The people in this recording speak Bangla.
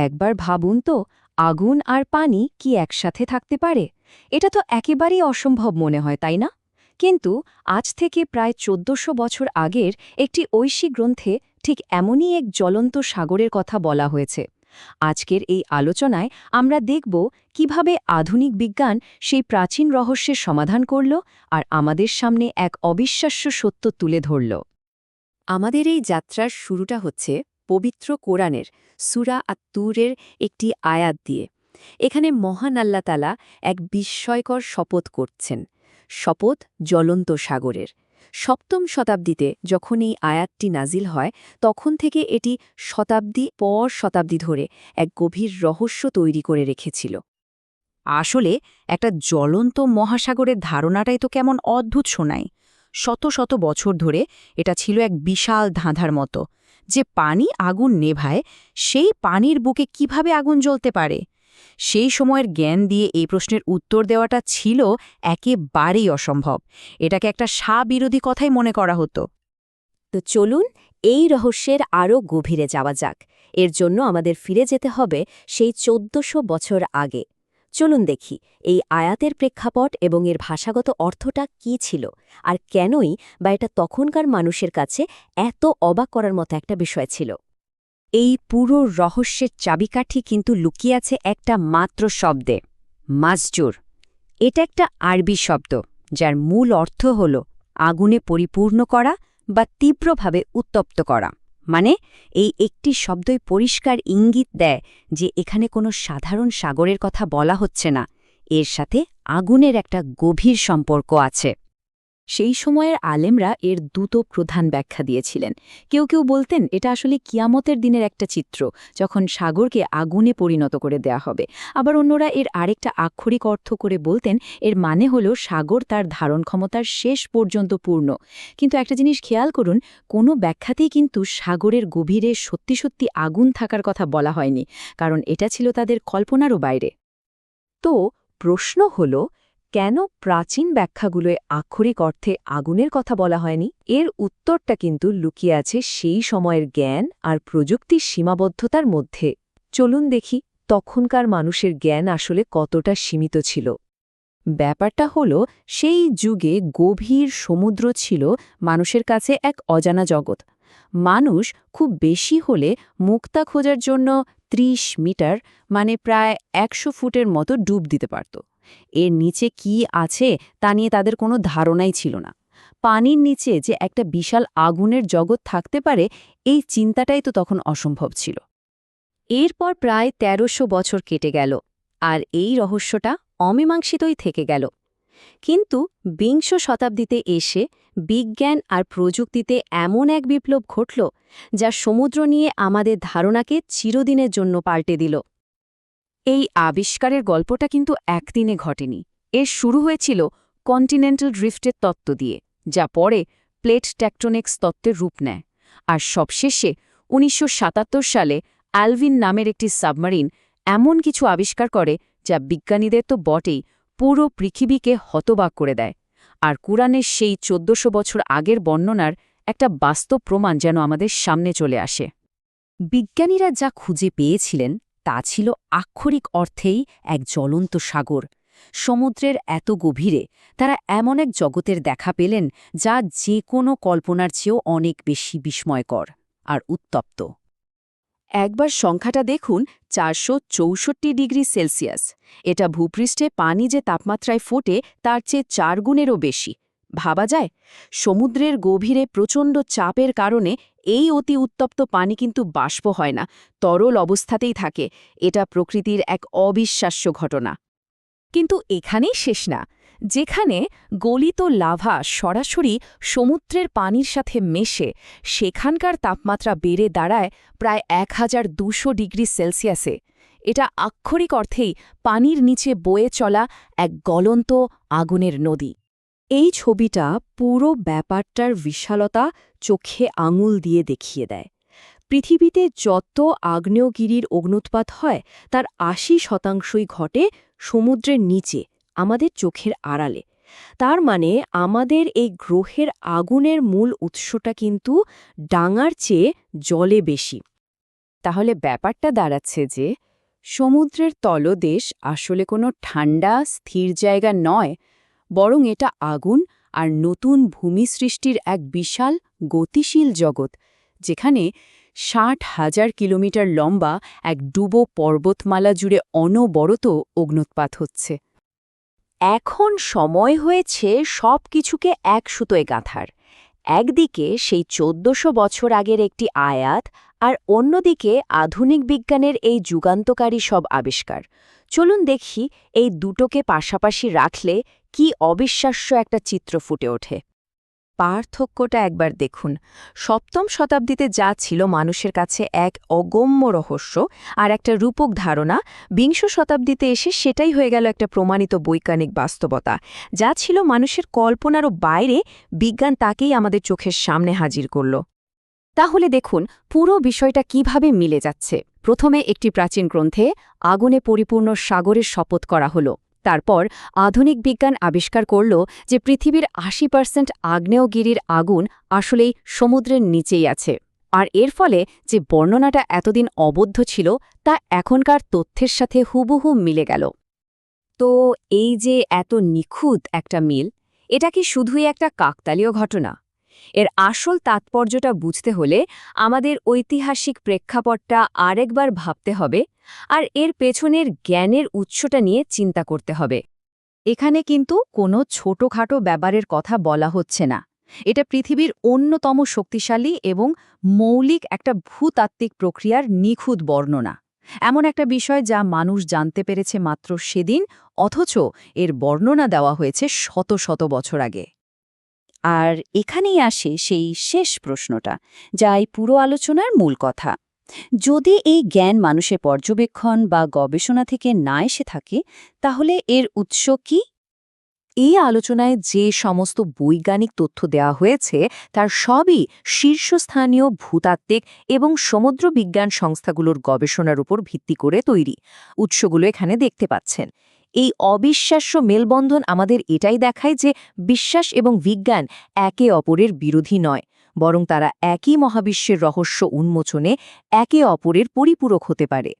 একবার ভাবুন তো, আগুন আর পানি কি একসাথে থাকতে পারে? এটা তো একেবারেই অসম্ভব মনে হয়, তাই না? কিন্তু আজ থেকে প্রায় চোদ্দশো বছর আগের একটি ঐশী গ্রন্থে ঠিক এমনই এক জ্বলন্ত সাগরের কথা বলা হয়েছে। আজকের এই আলোচনায় আমরা দেখব কীভাবে আধুনিক বিজ্ঞান সেই প্রাচীন রহস্যের সমাধান করল আর আমাদের সামনে এক অবিশ্বাস্য সত্য তুলে ধরল। আমাদের এই যাত্রার শুরুটা হচ্ছে পবিত্র কোরআনের সুরা আত্তুরের একটি আয়াত দিয়ে। এখানে মহান আল্লাহ তালা এক বিস্ময়কর শপথ করছেন। শপথ জ্বলন্ত সাগরের। সপ্তম শতাব্দীতে যখন এই আয়াতটি নাজিল হয়, তখন থেকে এটি শতাব্দী পর শতাব্দী ধরে এক গভীর রহস্য তৈরি করে রেখেছিল। আসলে একটা জ্বলন্ত মহাসাগরের ধারণাটাই তো কেমন অদ্ভুত শোনায়। শত শত বছর ধরে এটা ছিল এক বিশাল ধাঁধার মতো। যে পানি আগুন নেভায়, সেই পানির বুকে কীভাবে আগুন জ্বলতে পারে? সেই সময়ের জ্ঞান দিয়ে এই প্রশ্নের উত্তর দেওয়াটা ছিল একেবারেই অসম্ভব। এটাকে একটা স্বাবিরোধী কথাই মনে করা হতো। তো চলুন এই রহস্যের আরও গভীরে যাওয়া যাক। এর জন্য আমাদের ফিরে যেতে হবে সেই চোদ্দশো বছর আগে। চলুন দেখি, এই আয়াতের প্রেক্ষাপট এবং এর ভাষাগত অর্থটা কি ছিল আর কেনই বা এটা তখনকার মানুষের কাছে এত অবাক করার মতো একটা বিষয় ছিল। এই পুরো রহস্যের চাবিকাঠি কিন্তু লুকিয়ে আছে একটা মাত্র শব্দে, মাজজুর। এটা একটা আরবি শব্দ, যার মূল অর্থ হল আগুনে পরিপূর্ণ করা বা তীব্রভাবে উত্তপ্ত করা। মানে এই একটি শব্দই পরিষ্কার ইঙ্গিত দেয় যে এখানে কোনো সাধারণ সাগরের কথা বলা হচ্ছে না। এর সাথে আগুনের একটা গভীর সম্পর্ক আছে। সেই সময়ের আলেমরা এর দুটো প্রধান ব্যাখ্যা দিয়েছিলেন। কেউ কেউ বলতেন, এটা আসলে কিয়ামতের দিনের একটা চিত্র, যখন সাগরকে আগুনে পরিণত করে দেয়া হবে। আবার অন্যরা এর আরেকটা আক্ষরিক অর্থ করে বলতেন, এর মানে হল সাগর তার ধারণ ক্ষমতার শেষ পর্যন্ত পূর্ণ। কিন্তু একটা জিনিস খেয়াল করুন, কোনো ব্যাখ্যাতেই কিন্তু সাগরের গভীরে সত্যি সত্যি আগুন থাকার কথা বলা হয়নি, কারণ এটা ছিল তাদের কল্পনারও বাইরে। তো প্রশ্ন হল কেন প্রাচীন ব্যাখ্যাগুলোয় আক্ষরিক অর্থে আগুনের কথা বলা হয়নি? এর উত্তরটা কিন্তু লুকিয়ে আছে সেই সময়ের জ্ঞান আর প্রযুক্তির সীমাবদ্ধতার মধ্যে। চলুন দেখি তখনকার মানুষের জ্ঞান আসলে কতটা সীমিত ছিল। ব্যাপারটা হল, সেই যুগে গভীর সমুদ্র ছিল মানুষের কাছে এক অজানা জগৎ। মানুষ খুব বেশি হলে মুক্তা খোঁজার জন্য ৩০ মিটার মানে প্রায় একশো ফুটের মতো ডুব দিতে পারত। এর নিচে কি আছে তা নিয়ে তাদের কোনো ধারণাই ছিল না। পানির নিচে যে একটা বিশাল আগুনের জগৎ থাকতে পারে, এই চিন্তাটাই তো তখন অসম্ভব ছিল। এরপর প্রায় তেরোশো বছর কেটে গেল, আর এই রহস্যটা অমীমাংসিতই থেকে গেল। কিন্তু বিংশ শতাব্দীতে এসে বিজ্ঞান আর প্রযুক্তিতে এমন এক বিপ্লব ঘটল, যা সমুদ্র নিয়ে আমাদের ধারণাকে চিরদিনের জন্য পাল্টে দিল। এই আবিষ্কারের গল্পটা কিন্তু একদিনে ঘটেনি। এর শুরু হয়েছিল কন্টিনেন্টাল ড্রিফটের তত্ত্ব দিয়ে, যা পরে প্লেট ট্যাক্টনিক্স তত্ত্বের রূপ নেয়। আর সবশেষে উনিশশো সাতাত্তর সালে অ্যালভিন নামের একটি সাবমারিন এমন কিছু আবিষ্কার করে যা বিজ্ঞানীদের তো বটেই, পুরো পৃথিবীকে হতবাক করে দেয়। আর কুরআনের সেই চোদ্দশো বছর আগের বর্ণনার একটা বাস্তব প্রমাণ যেন আমাদের সামনে চলে আসে। বিজ্ঞানীরা যা খুঁজে পেয়েছিলেন তা ছিল আক্ষরিক অর্থেই এক জ্বলন্ত সাগর। সমুদ্রের এত গভীরে তারা এমন এক জগতের দেখা পেলেন যা যে কোনো কল্পনার চেয়েও অনেক বেশি বিস্ময়কর আর উত্তপ্ত। একবার সংখ্যাটা দেখুন, চারশো চৌষট্টি ডিগ্রি সেলসিয়াস। এটা ভূপৃষ্ঠে পানি যে তাপমাত্রায় ফোটে, তার চেয়ে চার গুণেরও বেশি। ভাবা যায়, সমুদ্রের গভীরে প্রচণ্ড চাপের কারণে এই অতি উত্তপ্ত পানি কিন্তু বাষ্প হয় না, তরল অবস্থাতেই থাকে। এটা প্রকৃতির এক অবিশ্বাস্য ঘটনা। কিন্তু এখানেই শেষ না। যেখানে গলিত লাভা সরাসরি সমুদ্রের পানির সাথে মেশে, সেখানকার তাপমাত্রা বেড়ে দাঁড়ায় প্রায় এক ডিগ্রি সেলসিয়াসে। এটা আক্ষরিক অর্থেই পানির নিচে বয়ে চলা এক গলন্ত আগুনের নদী। এই ছবিটা পুরো ব্যাপারটার বিশালতা চোখে আঙুল দিয়ে দেখিয়ে দেয়। পৃথিবীতে যত আগ্নেয়গিরির অগ্নুৎপাত হয়, তার আশি শতাংশই ঘটে সমুদ্রের নিচে, আমাদের চোখের আড়ালে। তার মানে আমাদের এই গ্রহের আগুনের মূল উৎসটা কিন্তু ডাঙার চেয়ে জলে বেশি। তাহলে ব্যাপারটা দাঁড়াচ্ছে যে, সমুদ্রের তলদেশ আসলে কোনো ঠান্ডা, স্থির জায়গা নয় বরং এটা আগুন আর নতুন ভূমি সৃষ্টির এক বিশাল, গতিশীল জগৎ, যেখানে ষাট হাজার কিলোমিটার লম্বা এক ডুবো পর্বতমালা জুড়ে অনবরত অগ্নুৎপাত হচ্ছে। এখন সময় হয়েছে সব কিছুকে এক সুতোয় গাঁথার। একদিকে সেই চোদ্দশো বছর আগের একটি আয়াত আর অন্যদিকে আধুনিক বিজ্ঞানের এই যুগান্তকারী সব আবিষ্কার। চলুন দেখি এই দুটোকে পাশাপাশি রাখলে কি অবিশ্বাস্য একটা চিত্র ফুটে ওঠে। পার্থক্যটা একবার দেখুন। সপ্তম শতাব্দীতে যা ছিল মানুষের কাছে এক অগম্য রহস্য আর একটা রূপক ধারণা, বিংশ শতাব্দীতে এসে সেটাই হয়ে গেল একটা প্রমাণিত বৈজ্ঞানিক বাস্তবতা। যা ছিল মানুষের কল্পনারও বাইরে, বিজ্ঞান তাকেই আমাদের চোখের সামনে হাজির করল। তাহলে দেখুন, পুরো বিষয়টা কীভাবে মিলে যাচ্ছে। প্রথমে একটি প্রাচীন গ্রন্থে আগুনে পরিপূর্ণ সাগরের শপথ করা হলো। তারপর আধুনিক বিজ্ঞান আবিষ্কার করল যে পৃথিবীর আশি পার্সেন্ট আগ্নেয়গিরির আগুন আসলেই সমুদ্রের নিচেই আছে। আর এর ফলে যে বর্ণনাটা এতদিন অবদ্ধ ছিল, তা এখনকার তথ্যের সাথে হুবহু মিলে গেল। তো এই যে এত নিখুঁত একটা মিল, এটা কি শুধুই একটা কাকতালীয় ঘটনা? এর আসল তাৎপর্যটা বুঝতে হলে আমাদের ঐতিহাসিক প্রেক্ষাপটটা আরেকবার ভাবতে হবে আর এর পেছনের জ্ঞানের উৎসটা নিয়ে চিন্তা করতে হবে। এখানে কিন্তু কোনো ছোটখাটো ব্যাপারের কথা বলা হচ্ছে না। এটা পৃথিবীর অন্যতম শক্তিশালী এবং মৌলিক একটা ভূতাত্ত্বিক প্রক্রিয়ার নিখুঁত বর্ণনা। এমন একটা বিষয় যা মানুষ জানতে পেরেছে মাত্র সেদিন, অথচ এর বর্ণনা দেওয়া হয়েছে শত শত বছর আগে। আর এখানেই আসে সেই শেষ প্রশ্নটা, যা এই পুরো আলোচনার মূল কথা। যদি এই জ্ঞান মানুষের পর্যবেক্ষণ বা গবেষণা থেকে না এসে থাকে, তাহলে এর উৎস কি? এই আলোচনায় যে সমস্ত বৈজ্ঞানিক তথ্য দেওয়া হয়েছে, তার সবই শীর্ষস্থানীয় ভূতাত্ত্বিক এবং সমুদ্র বিজ্ঞান সংস্থাগুলোর গবেষণার উপর ভিত্তি করে তৈরি। উৎসগুলো এখানে দেখতে পাচ্ছেন। এই অবিশ্বাস্য মেলবন্ধন আমাদের এটাই দেখায় যে বিশ্বাস এবং বিজ্ঞান একে অপরের বিরোধী নয়, বরং তারা একই মহাবিশ্বের রহস্য উন্মোচনে একে অপরের পরিপূরক হতে পারে।